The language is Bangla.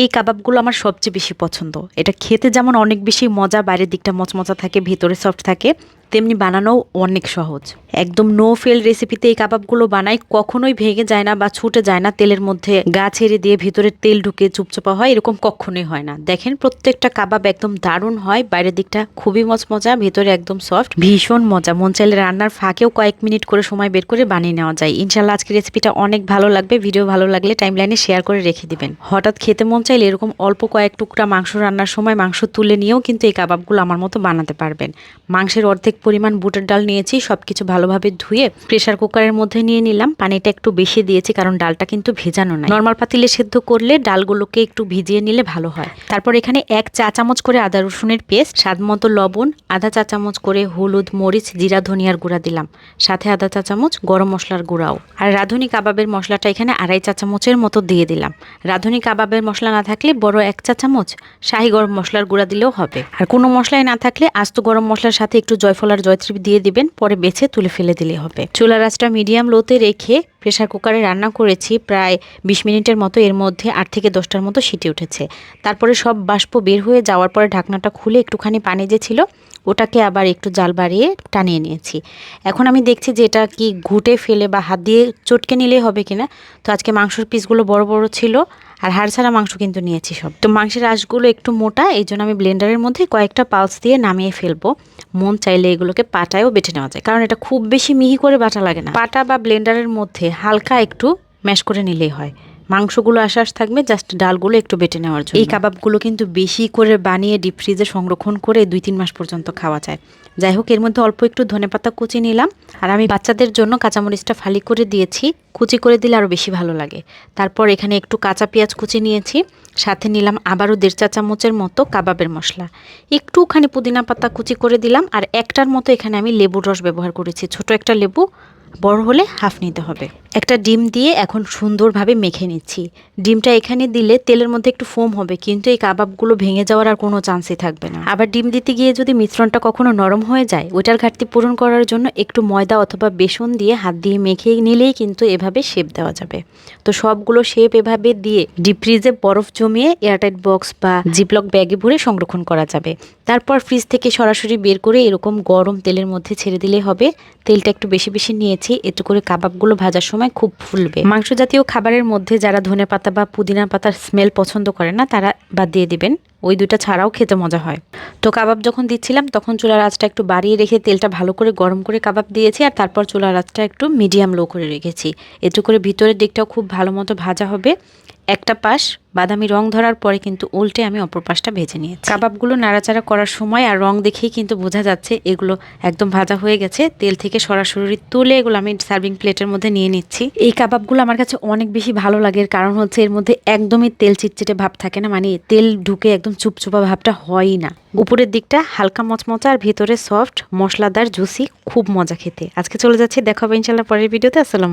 এই কাবাবগুলো আমার সবচেয়ে বেশি পছন্দ। এটা খেতে যেমন অনেক বেশি মজা, বাইরের দিকটা মচমচা থাকে, ভেতরে সফট থাকে তেমনি বানানোও অনেক সহজ। একদম নো ফেল রেসিপিতে এই কাবাবগুলো বানাই কখনোই ভেঙে যায় না বা ছুটে যায় না তেলের মধ্যে। গা ছেড়ে দিয়ে ভিতরে তেল ঢুকে চুপচাপা হয়, এরকম কখনোই হয় না। দেখেন, প্রত্যেকটা কাবাব একদম দারুণ হয়, বাইরের দিকটা খুবই মচমচা, ভেতরে একদম সফট ভীষণ মজা। মন চাইলে রান্নার ফাঁকেও কয়েক মিনিট করে সময় বের করে বানিয়ে নেওয়া যায়। ইনশাল্লাহ আজকে রেসিপিটা অনেক ভালো লাগবে ভিডিও ভালো লাগলে টাইম লাইনে শেয়ার করে রেখে দিবেন। হঠাৎ খেতে মন চাইলে এরকম অল্প কয়েক টুকরা মাংস রান্নার সময় মাংস তুলে নিয়েও কিন্তু এই কাবাবগুলো আমার মতো বানাতে পারবেন। মাংসের অর্ধেক পরিমাণ বুটের ডাল নিয়েছি সব কিছু ভালোভাবে ধুয়ে প্রেসার কুকারের মধ্যে নিয়ে নিলাম। পানিটা একটু বেশি দিয়েছি কারণ ডালটা কিন্তু ভেজানো নয় নর্মাল পাতিলে সেদ্ধ করলে ডালগুলোকে একটু ভিজিয়ে নিলে ভালো হয়। তারপর এখানে এক চা চামচ করে আদা রসুনের পেস্ট, স্বাদ মতো লবণ, আধা চা চামচ করে হলুদ, মরিচ, জিরা, ধনিয়ার গুঁড়া দিলাম। সাথে আধা চা চামচ গরম মশলার গুঁড়াও। আর রাঁধুনি কাবাবের মশলাটা এখানে আড়াই চা চামচের মতো দিয়ে দিলাম। রাঁধুনি কাবাবের মশলা না থাকলে বড় এক চা চামচ শাহি গরম মশলার গুঁড়া দিলেও হবে। আর কোনো মশলাই না থাকলে আস্ত গরম মশলার সাথে একটু জয়ফল আর জয়ত্রী দিয়ে দিবেন, পরে বেছে তুলে ফেলে দিলে হবে। চুলার আঁচটা মিডিয়াম লোতে রেখে প্রেসার কুকারে রান্না করেছি প্রায় বিশ মিনিটের মতো। এর মধ্যে আট থেকে দশটার মতো সিটি উঠেছে। তারপরে সব বাষ্প বের হয়ে যাওয়ার পরে ঢাকনাটা খুলে একটুখানি পানি যে ছিল, ওটাকে আবার একটু জাল বাড়িয়ে টানিয়ে নিয়েছি। এখন আমি দেখছি যে এটা কি ঘুটে ফেলে বা হাত দিয়ে চটকে নিলে হবে কিনা। তো আজকে মাংসর পিসগুলো বড় বড় ছিল। আর হাড় ছাড়া মাংস কিন্তু নিয়েছি সব। তো মাংসের আঁশগুলো একটু মোটা, এই জন্য আমি ব্লেন্ডারের মধ্যে কয়েকটা পালস দিয়ে নামিয়ে ফেলব। মন চাইলে এগুলোকে পাটায়ও বেটে নেওয়া যায়, কারণ এটা খুব বেশি মিহি করে বাটা লাগে না। পাটা বা ব্লেন্ডারের মধ্যে হালকা একটু ম্যাশ করে নিলেই হয়। মাংসগুলো আশ্বাস থাকবে জাস্ট ডালগুলো একটু বেটে নেওয়ার জন্য। এই কাবাবগুলো কিন্তু বেশি করে বানিয়ে ডিপ ফ্রিজে সংরক্ষণ করে দুই তিন মাস পর্যন্ত খাওয়া যায়। যাই হোক, এর মধ্যে অল্প একটু ধনেপাতা কুচি নিলাম। আর আমি বাচ্চাদের জন্য কাঁচামরিচটা ফালি করে দিয়েছি। কুচি করে দিলে আরও বেশি ভালো লাগে। তারপর এখানে একটু কাঁচা পেঁয়াজ কুচি নিয়েছি। সাথে নিলাম আবারও দেড় চা চামচের মতো কাবাবের মশলা। একটুখানি পুদিনা পাতা কুচি করে দিলাম। আর একটার মতো এখানে আমি লেবুর রস ব্যবহার করেছি। ছোট একটা লেবু, বড় হলে হাফ নিতে হবে। একটা ডিম দিয়ে এখন সুন্দরভাবে মেখে নিচ্ছি। ডিমটা এখানে দিলে তেলের মধ্যে একটু ফোম হবে, কিন্তু এই কাবাবগুলো ভেঙে যাওয়ার আর কোনো চান্সই থাকবে না। আবার ডিম দিতে গিয়ে যদি মিশ্রণটা কখনো নরম হয়ে যায়, ওইটার ঘাটতি পূরণ করার জন্য একটু ময়দা অথবা বেসন দিয়ে হাত দিয়ে মেখে নিলেই কিন্তু এভাবে শেপ দেওয়া যাবে। তো সবগুলো শেপ এভাবে দিয়ে ডিপ ফ্রিজে বরফ জমিয়ে এয়ারটাইট বক্স বা জিপলক ব্যাগে ভরে সংরক্ষণ করা যাবে। তারপর ফ্রিজ থেকে সরাসরি বের করে এরকম গরম তেলের মধ্যে ছেড়ে দিলেই হবে। তেলটা একটু বেশি বেশি নিয়েছি, এতে করে কাবাবগুলো ভাজার সময় খুব ফুলবে। মাংস জাতীয় খাবারের মধ্যে যারা ধনে পাতা বা পুদিনা পাতার স্মেল পছন্দ করে না, তারা বাদ দিয়ে দিবেন। ওই দুটা ছাড়াও খেতে মজা হয়। তো কাবাব যখন দিচ্ছিলাম, তখন চুলার আঁচটা একটু বাড়িয়ে রেখে তেলটা ভালো করে গরম করে কাবাব দিয়েছি আর তারপর চুলার আঁচটা একটু মিডিয়াম লো করে রেখেছি। এতে করে ভিতরের দিকটাও খুব ভালো মতো ভাজা হবে। একটা পাশ বাদামি রং ধরার পরে কিন্তু উল্টে আমি অপর পাশটা ভেজে নিয়েছি। কাবাবগুলো নাড়াচাড়া করার সময় আর রং দেখেই কিন্তু বোঝা যাচ্ছে এগুলো একদম ভাজা হয়ে গেছে। তেল থেকে সরাসরি তুলে এগুলো আমি সার্ভিং প্লেটের মধ্যে নিয়ে নিচ্ছি। এই কাবাবগুলো আমার কাছে অনেক বেশি ভালো লাগে। কারণ হচ্ছে এর মধ্যে একদমই তেল চিটচিটে ভাব থাকে না। মানে তেল ঢুকে একদম চুপচুপা ভাবটা হয়ই না। উপরের দিকটা হালকা মচমচা আর ভেতরে সফট মশলাদার জুসি খুব মজা খেতে। আজকে চলে যাচ্ছি দেখা হবে ইনশাল্লাহ পরের ভিডিওতে। আসসালাম